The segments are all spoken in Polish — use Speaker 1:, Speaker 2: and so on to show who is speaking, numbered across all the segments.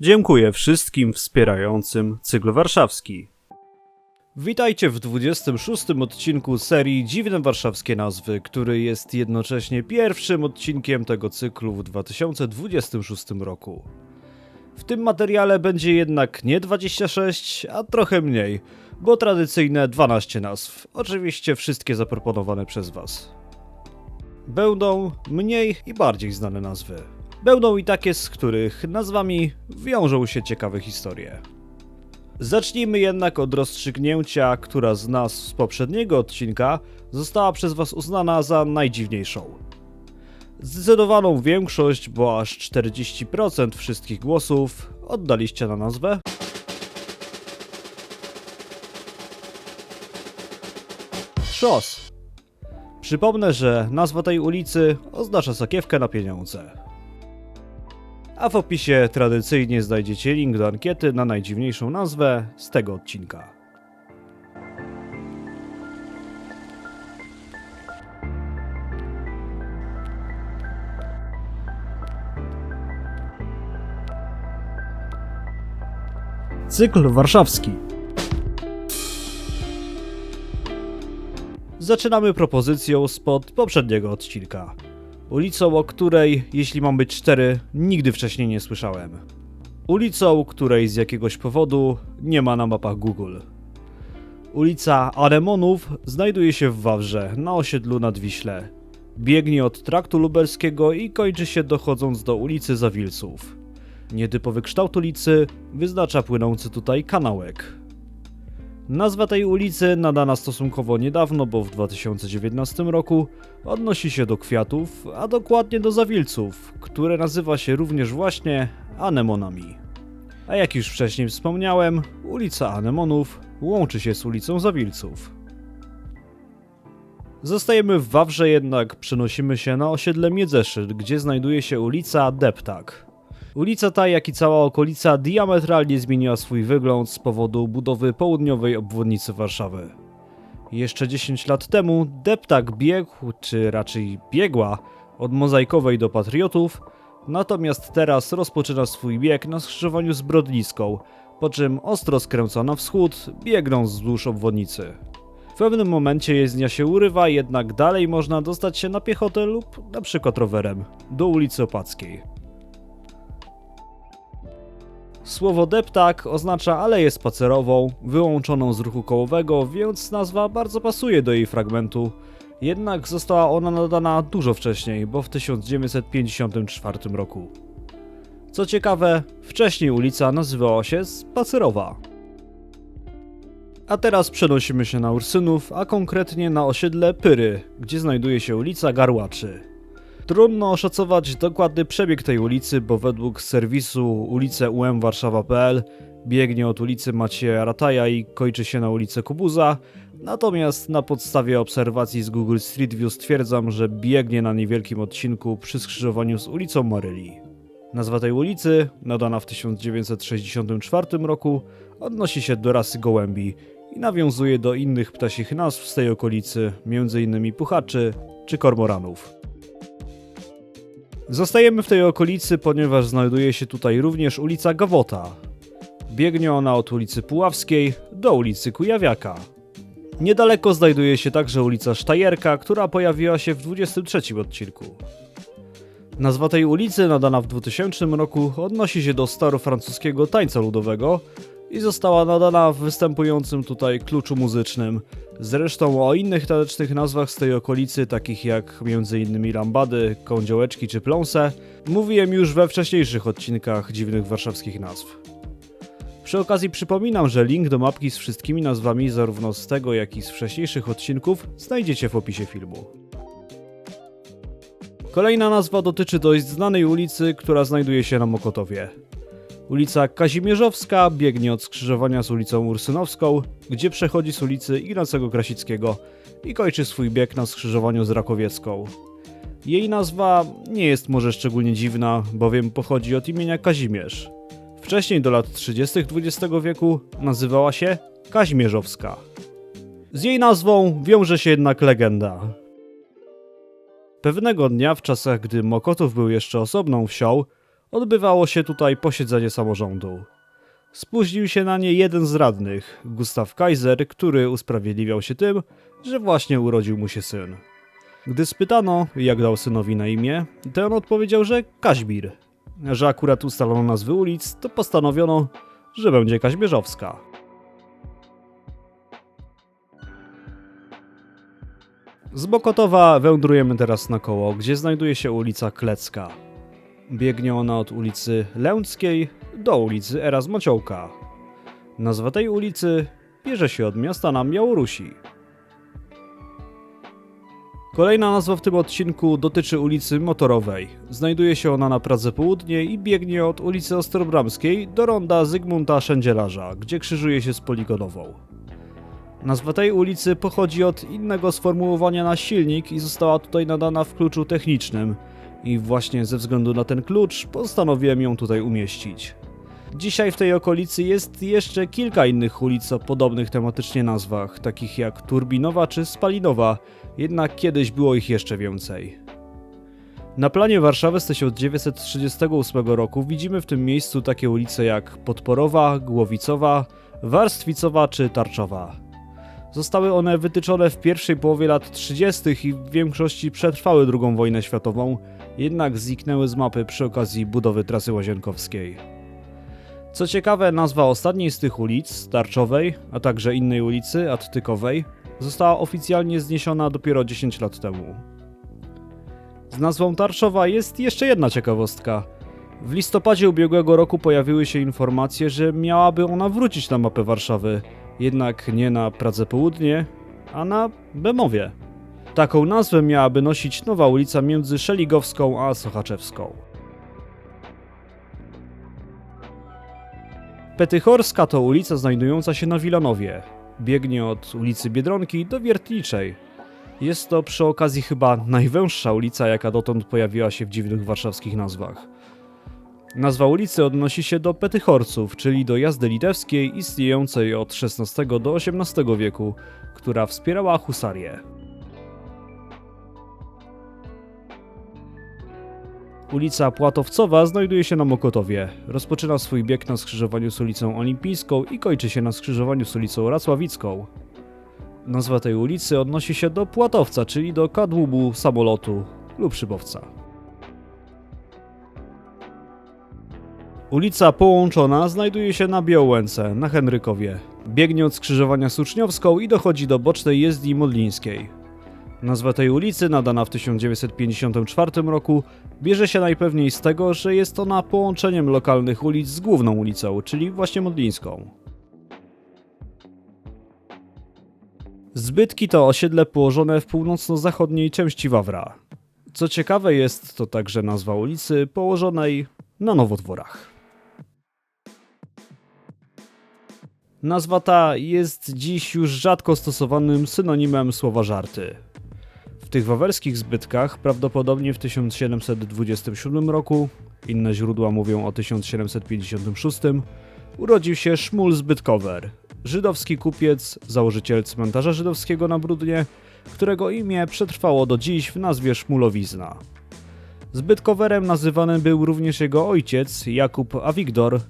Speaker 1: Dziękuję wszystkim wspierającym cykl warszawski. Witajcie w 26 odcinku serii Dziwne warszawskie nazwy, który jest jednocześnie pierwszym odcinkiem tego cyklu w 2026 roku. W tym materiale będzie jednak nie 26, a trochę mniej, bo tradycyjne 12 nazw, oczywiście wszystkie zaproponowane przez Was. Będą mniej i bardziej znane nazwy. Będą i takie, z których nazwami wiążą się ciekawe historie. Zacznijmy jednak od rozstrzygnięcia, która z nas z poprzedniego odcinka została przez Was uznana za najdziwniejszą. Zdecydowaną większość, bo aż 40% wszystkich głosów oddaliście na nazwę. Szos. Przypomnę, że nazwa tej ulicy oznacza sakiewkę na pieniądze. A w opisie tradycyjnie znajdziecie link do ankiety na najdziwniejszą nazwę z tego odcinka. Cykl warszawski. Zaczynamy propozycją spod poprzedniego odcinka. Ulicą, o której, jeśli mam być cztery, nigdy wcześniej nie słyszałem. Ulicą, której z jakiegoś powodu nie ma na mapach Google. Ulica Anemonów znajduje się w Wawrze, na osiedlu nad Wiśle. Biegnie od traktu lubelskiego i kończy się dochodząc do ulicy Zawilców. Nietypowy kształt ulicy wyznacza płynący tutaj kanałek. Nazwa tej ulicy, nadana stosunkowo niedawno, bo w 2019 roku, odnosi się do kwiatów, a dokładnie do zawilców, które nazywa się również właśnie anemonami. A jak już wcześniej wspomniałem, ulica Anemonów łączy się z ulicą Zawilców. Zostajemy w Wawrze, jednak przenosimy się na osiedle Miedzeszyt, gdzie znajduje się ulica Deptak. Ulica ta, jak i cała okolica diametralnie zmieniła swój wygląd z powodu budowy południowej obwodnicy Warszawy. Jeszcze 10 lat temu Deptak biegł, czy raczej biegła, od mozaikowej do patriotów, natomiast teraz rozpoczyna swój bieg na skrzyżowaniu z Brodniską, po czym ostro skręca na wschód, biegnąc wzdłuż obwodnicy. W pewnym momencie jezdnia się urywa, jednak dalej można dostać się na piechotę lub na przykład rowerem do ulicy Opackiej. Słowo deptak oznacza aleję spacerową, wyłączoną z ruchu kołowego, więc nazwa bardzo pasuje do jej fragmentu. Jednak została ona nadana dużo wcześniej, bo w 1954 roku. Co ciekawe, wcześniej ulica nazywała się Spacerowa. A teraz przenosimy się na Ursynów, a konkretnie na osiedle Pyry, gdzie znajduje się ulica Garłaczy. Trudno oszacować dokładny przebieg tej ulicy, bo według serwisu uliceumwarszawa.pl biegnie od ulicy Macieja Rataja i kończy się na ulicę Kubuza, natomiast na podstawie obserwacji z Google Street View stwierdzam, że biegnie na niewielkim odcinku przy skrzyżowaniu z ulicą Maryli. Nazwa tej ulicy, nadana w 1964 roku, odnosi się do rasy gołębi i nawiązuje do innych ptasich nazw z tej okolicy, m.in. puchaczy czy kormoranów. Zostajemy w tej okolicy, ponieważ znajduje się tutaj również ulica Gawota. Biegnie ona od ulicy Puławskiej do ulicy Kujawiaka. Niedaleko znajduje się także ulica Sztajerka, która pojawiła się w 23 odcinku. Nazwa tej ulicy, nadana w 2000 roku, odnosi się do starofrancuskiego tańca ludowego i została nadana w występującym tutaj kluczu muzycznym. Zresztą o innych tanecznych nazwach z tej okolicy, takich jak m.in. lambady, kądziołeczki czy pląse, mówiłem już we wcześniejszych odcinkach dziwnych warszawskich nazw. Przy okazji przypominam, że link do mapki z wszystkimi nazwami zarówno z tego, jak i z wcześniejszych odcinków znajdziecie w opisie filmu. Kolejna nazwa dotyczy dość znanej ulicy, która znajduje się na Mokotowie. Ulica Kazimierzowska biegnie od skrzyżowania z ulicą Ursynowską, gdzie przechodzi z ulicy Ignacego Krasickiego i kończy swój bieg na skrzyżowaniu z Rakowiecką. Jej nazwa nie jest może szczególnie dziwna, bowiem pochodzi od imienia Kazimierz. Wcześniej do lat 30. XX wieku nazywała się Kaźmierzowska. Z jej nazwą wiąże się jednak legenda. Pewnego dnia, w czasach gdy Mokotów był jeszcze osobną wsią, odbywało się tutaj posiedzenie samorządu. Spóźnił się na nie jeden z radnych, Gustaw Kaiser, który usprawiedliwiał się tym, że właśnie urodził mu się syn. Gdy spytano, jak dał synowi na imię, ten odpowiedział, że Kaźmir. Że akurat ustalono nazwy ulic, to postanowiono, że będzie Kaźmierzowska. Z Bokotowa wędrujemy teraz na koło, gdzie znajduje się ulica Klecka. Biegnie ona od ulicy Lęckiej do ulicy Erasmociołka. Nazwa tej ulicy bierze się od miasta na Białorusi. Kolejna nazwa w tym odcinku dotyczy ulicy Motorowej. Znajduje się ona na Pradze Południe i biegnie od ulicy Ostrobramskiej do ronda Zygmunta Szędzielarza, gdzie krzyżuje się z Poligonową. Nazwa tej ulicy pochodzi od innego sformułowania na silnik i została tutaj nadana w kluczu technicznym. I właśnie ze względu na ten klucz postanowiłem ją tutaj umieścić. Dzisiaj w tej okolicy jest jeszcze kilka innych ulic o podobnych tematycznie nazwach, takich jak Turbinowa czy Spalinowa, jednak kiedyś było ich jeszcze więcej. Na planie Warszawy z 1938 roku widzimy w tym miejscu takie ulice jak Podporowa, Głowicowa, Warstwicowa czy Tarczowa. Zostały one wytyczone w pierwszej połowie lat 30. i w większości przetrwały II wojnę światową, jednak zniknęły z mapy przy okazji budowy trasy łazienkowskiej. Co ciekawe, nazwa ostatniej z tych ulic, Tarczowej, a także innej ulicy, Attykowej, została oficjalnie zniesiona dopiero 10 lat temu. Z nazwą Tarszowa jest jeszcze jedna ciekawostka. W listopadzie ubiegłego roku pojawiły się informacje, że miałaby ona wrócić na mapę Warszawy, jednak nie na Pradze Południe, a na Bemowie. Taką nazwę miałaby nosić nowa ulica między Szeligowską a Sochaczewską. Petychorska to ulica znajdująca się na Wilanowie. Biegnie od ulicy Biedronki do Wiertniczej. Jest to przy okazji chyba najwęższa ulica, jaka dotąd pojawiła się w dziwnych warszawskich nazwach. Nazwa ulicy odnosi się do Petychorców, czyli do jazdy litewskiej istniejącej od XVI do XVIII wieku, która wspierała husarię. Ulica Płatowcowa znajduje się na Mokotowie. Rozpoczyna swój bieg na skrzyżowaniu z ulicą Olimpijską i kończy się na skrzyżowaniu z ulicą Racławicką. Nazwa tej ulicy odnosi się do Płatowca, czyli do kadłubu samolotu lub szybowca. Ulica Połączona znajduje się na Białęce, na Henrykowie. Biegnie od skrzyżowania z Uczniowską i dochodzi do bocznej jezdni modlińskiej. Nazwa tej ulicy, nadana w 1954 roku, bierze się najpewniej z tego, że jest ona połączeniem lokalnych ulic z główną ulicą, czyli właśnie Modlińską. Zbytki to osiedle położone w północno-zachodniej części Wawra. Co ciekawe jest to także nazwa ulicy położonej na nowodworach. Nazwa ta jest dziś już rzadko stosowanym synonimem słowa żarty. W tych wawerskich zbytkach prawdopodobnie w 1727 roku, inne źródła mówią o 1756, urodził się Szmul Zbytkower, żydowski kupiec, założyciel cmentarza żydowskiego na Brudnie, którego imię przetrwało do dziś w nazwie Szmulowizna. Zbytkowerem nazywany był również jego ojciec, Jakub Awigdor,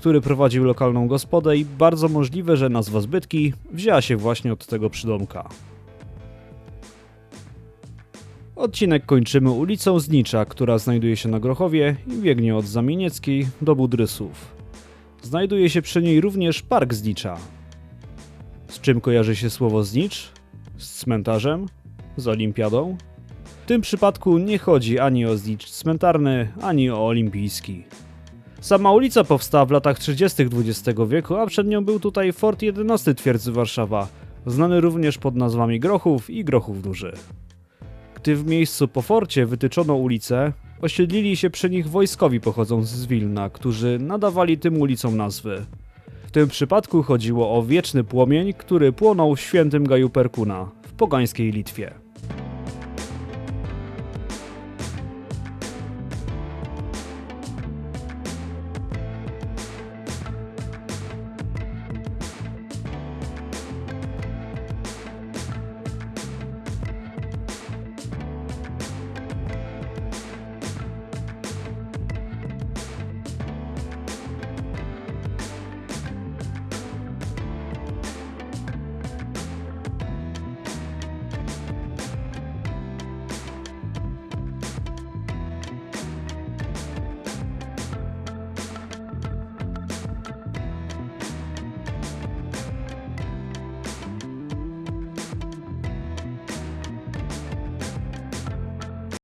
Speaker 1: który prowadził lokalną gospodę i bardzo możliwe, że nazwa Zbytki wzięła się właśnie od tego przydomka. Odcinek kończymy ulicą Znicza, która znajduje się na Grochowie i biegnie od Zamienieckiej do Budrysów. Znajduje się przy niej również Park Znicza. Z czym kojarzy się słowo Znicz? Z cmentarzem? Z olimpiadą? W tym przypadku nie chodzi ani o Znicz cmentarny, ani o olimpijski. Sama ulica powstała w latach 30. XX wieku, a przed nią był tutaj Fort 11 twierdzy Warszawa, znany również pod nazwami Grochów i Grochów Duży. Gdy w miejscu po forcie wytyczono ulice, osiedlili się przy nich wojskowi pochodzący z Wilna, którzy nadawali tym ulicom nazwy. W tym przypadku chodziło o wieczny płomień, który płonął w świętym Gaju Perkuna w pogańskiej Litwie.